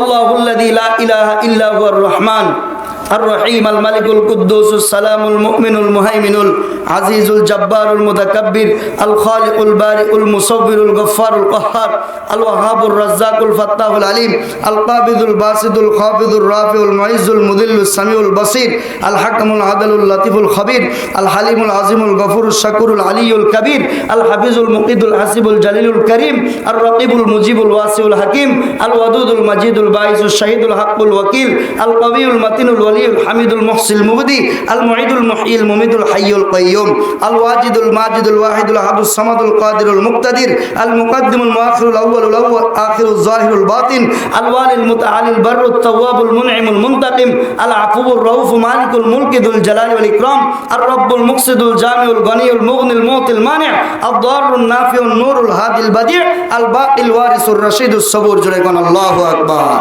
আল্লাহুল্লাহ ইলাহা ইল্লাহুর রহমান। আর রহিম আল মালিকুল কুদ্দুসুস সালামুল মুমিনুল মুহাইমিনুল আজিজুল জব্বারুল মুতাকাব্বির, আল খালিকুল বারিউল মুসাব্বিরুল গফফারুল কাহ্হার আল ওয়াহাবুর রাজ্জাকুল ফাত্তাহুল আলিম, আল কাবিদুল বাসিদুল খাফিদুর রাফিউল মুইজুল মুদিল্লুস সামিউল বসির, আল হাকামুল আদালুল লতিফুল খবির, আল হালিমুল আজিমুল গফুরুস শাকুরুল আলিউল কবির, আল হাফিজুল মুকিদুল হাসিবুল জালিলুল করিম আর রকিবুল মুজিবুল ওয়াসিউল হাকিম, আল ওয়াদুদুল মাজিদুল বাইসুল হাকুল ওয়াকিল, আল কবিউল মাতিনুল ওয়ালি মনির হামিদুল মহসিল মুবদি, আল মহিদুল মহিল মুমিদুল হাইয়ুল কাইয়ুম আল ওয়াজিদুল মাজিদুল ওয়াহিদুল হাদুস সামাদুল কাদিরুল মুক্তাদির, আল মুকাদ্দিমুল মুআখিরুল আউয়ালুল আউয়াল আখিরুল জাহিরুল বাতিন, আল ওয়ালিল মুতাআলিল বাররুত তাওয়াবুল মুনঈমুল মুনতাকিম, আল আফুবুর রাউফু মালিকুল মুলকিদুল জালালি ওয়াল ইকরাম আর রব্বুল মুকসিদুল জামিউল গনিউল মুগনিল মুতিল মানি' আদ দারুণ নাফিউন নূরুল হাদিল বাদি' আল বাকিল ওয়ারিসুর রশিদুস সবুর জুড়ে আল্লাহু আকবার।